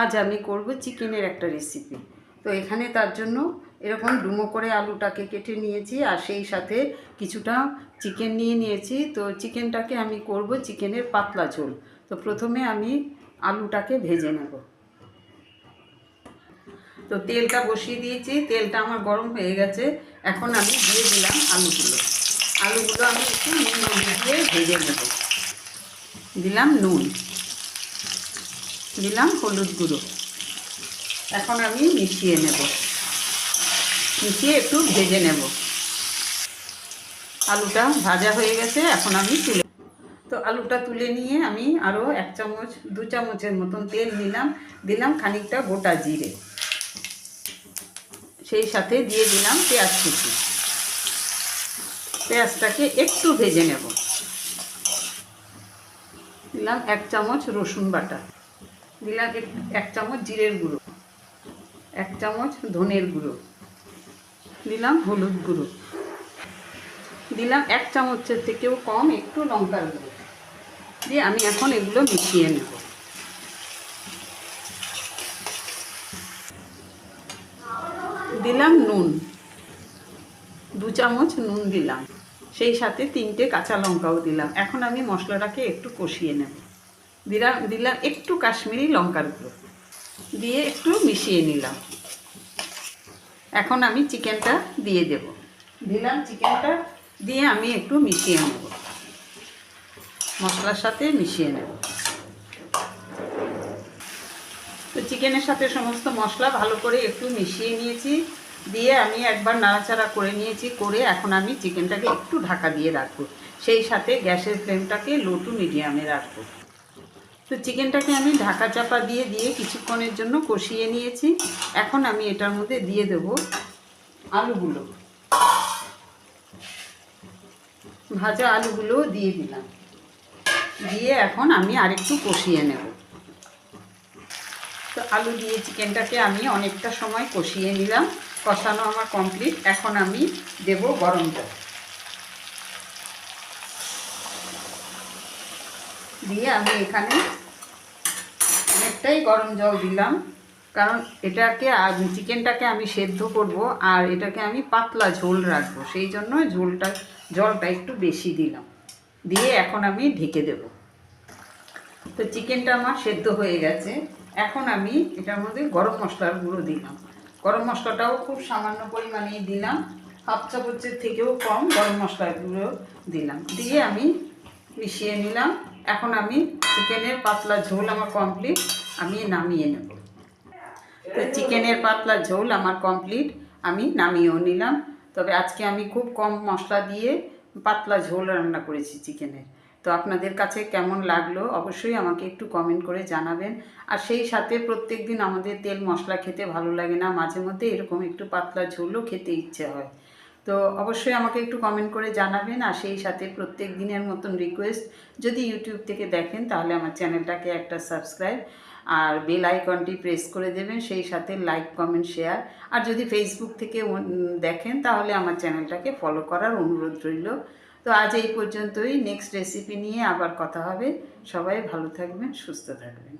আজ আমি করব চিকেনের একটা রেসিপি তো এখানে তার জন্য এরকম ডুমো করে আলুটাকে কেটে নিয়েছি, আর সেই সাথে কিছুটা চিকেন নিয়ে নিয়েছি। তো চিকেনটাকে আমি করব চিকেনের পাতলা ঝোল। তো প্রথমে আমি আলুটাকে ভেজে নেব। তো তেলটা বসিয়ে দিয়েছি, তেলটা আমার গরম হয়ে গেছে। এখন আমি দিয়ে দিলাম আলুগুলো। আলুগুলো আমি একটু নুন দিয়ে ভেজে নেব। দিলাম নুন। দিলাম হলুদ গুঁড়ো। এখন আমি মিশিয়ে নেব। মিশিয়ে একটু ভেজে নেব। আলুটা ভাজা হয়ে গেছে, এখন আমি তুলে তো আলুটা তুলে নিয়ে আমি আরও এক চামচ, দু চামচের মতন তেল নিলাম। দিলাম খানিকটা গোটা জিরে। সেই সাথে দিয়ে দিলাম পেঁয়াজ কুচি। পেঁয়াজটাকে একটু ভেজে নেব। দিলাম এক চামচ রসুন বাটা। দিলাম এক- চামচ জিরের গুঁড়ো, এক চামচ ধনের গুঁড়ো, দিলাম হলুদ গুঁড়ো, দিলাম এক চামচের থেকেও কম একটু লঙ্কার গুঁড়ো, দিয়ে আমি এখন এগুলো মিশিয়ে নেব। দিলাম নুন, দু চামচ নুন দিলাম, সেই সাথে তিনটে কাঁচা লঙ্কাও দিলাম, এখন আমি মশলাটাকে একটু কষিয়ে নেব। দিলাম দিলাম একটু কাশ্মীরি লঙ্কার গুঁড়ো। দিয়ে একটু মিশিয়ে নিলাম। এখন আমি চিকেনটা দিয়ে দেব। দিলাম চিকেনটা, দিয়ে আমি একটু মিশিয়ে নেব। মশলার সাথে মিশিয়ে নেব। তো চিকেনের সাথে সমস্ত মশলা ভালো করে একটু মিশিয়ে নিয়েছি। দিয়ে আমি একবার নাড়াচাড়া করে নিয়েছি, করে এখন আমি চিকেনটাকে একটু ঢাকা দিয়ে রাখব। সেই সাথে গ্যাসের ফ্লেমটাকে লো টু মিডিয়ামে রাখব। তো চিকেনটাকে আমি ঢাকা চাপা দিয়ে দিয়ে কিছুক্ষণের জন্য কষিয়ে নিয়েছি। এখন আমি এটার মধ্যে দিয়ে দেব আলুগুলো। ভাজা আলুগুলো দিয়ে দিলাম। দিয়ে এখন আমি আরেকটু কষিয়ে নেব। তো আলু দিয়ে চিকেনটাকে আমি অনেকটা সময় কষিয়ে নিলাম। কষানো আমার কমপ্লিট। এখন আমি দেব গরম জল। দিয়ে আমি এখানে অনেকটাই গরম জল দিলাম। কারণ এটাকে চিকেনটাকে আমি সেদ্ধ করব আর এটাকে আমি পাতলা ঝোল রাখব। সেই জন্য ঝোলটা, জলটা একটু বেশি দিলাম। দিয়ে এখন আমি ঢেকে দেব। তো চিকেনটা আমার সেদ্ধ হয়ে গেছে। এখন আমি এটার মধ্যে গরম মশলার গুঁড়ো দিলাম। গরম মশলাটাও খুব সামান্য পরিমাণেই দিলাম। হাফ চামচের থেকেও কম গরম মশলার গুঁড়ো দিলাম। দিয়ে আমি মিশিয়ে নিলাম। এখন আমি চিকেনের পাতলা ঝোল আমার কমপ্লিট আমি নামিয়ে নেব। তো চিকেনের পাতলা ঝোল আমার কমপ্লিট আমি নামিয়েও নিলাম। তবে আজকে আমি খুব কম মশলা দিয়ে পাতলা ঝোল রান্না করেছি চিকেনের। তো আপনাদের কাছে কেমন লাগল অবশ্যই আমাকে একটু কমেন্ট করে জানাবেন। আর সেই সাথে প্রত্যেক দিন আমাদের তেল মশলা খেতে ভালো লাগে না, মাঝে মধ্যে এরকম একটু পাতলা ঝোলও খেতে ইচ্ছে হয়। তো অবশ্যই আমাকে একটু কমেন্ট করে জানাবেন আর সেই সাথে প্রত্যেক দিনের মতন রিকোয়েস্ট যদি ইউটিউব থেকে দেখেন তাহলে আমার চ্যানেলটাকে একটা সাবস্ক্রাইব আর বেল আইকনটি প্রেস করে দেবেন, সেই সাথে লাইক কমেন্ট শেয়ার আর যদি ফেসবুক থেকে দেখেন তাহলে আমার চ্যানেলটাকে ফলো করার অনুরোধ রইল। তো আজ এই পর্যন্তই নেক্সট রেসিপি নিয়ে আবার কথা হবে। সবাই ভালো থাকবেন, সুস্থ থাকবেন।